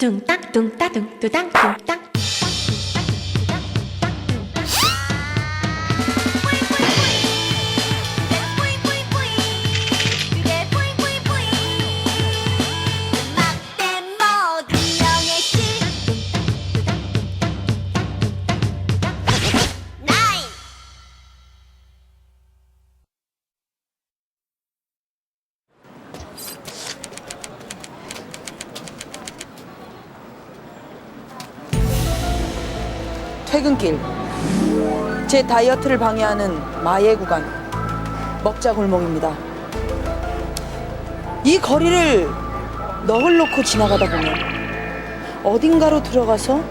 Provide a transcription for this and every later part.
tương tác tương tác tương tương tác tương tác. 퇴근길 제 다이어트를 방해하는 마의 구간 먹자 골목입니다. 이 거리를 넋을 놓고 지나가다 보면 어딘가로 들어가서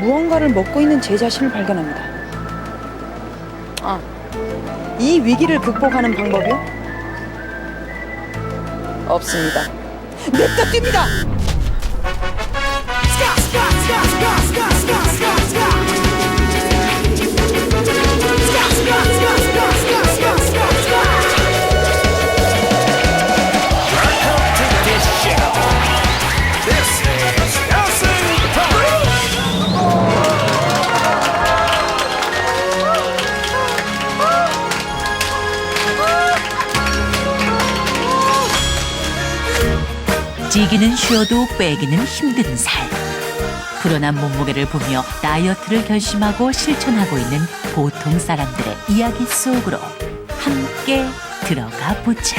무언가를 먹고 있는 제 자신을 발견합니다. 아, 이 위기를 극복하는 방법이요? 없습니다. 냅다 뜁니다! 찌기는 쉬어도 빼기는 힘든 삶. 불어난 몸무게를 보며 다이어트를 결심하고 실천하고 있는 보통 사람들의 이야기 속으로 함께 들어가 보자.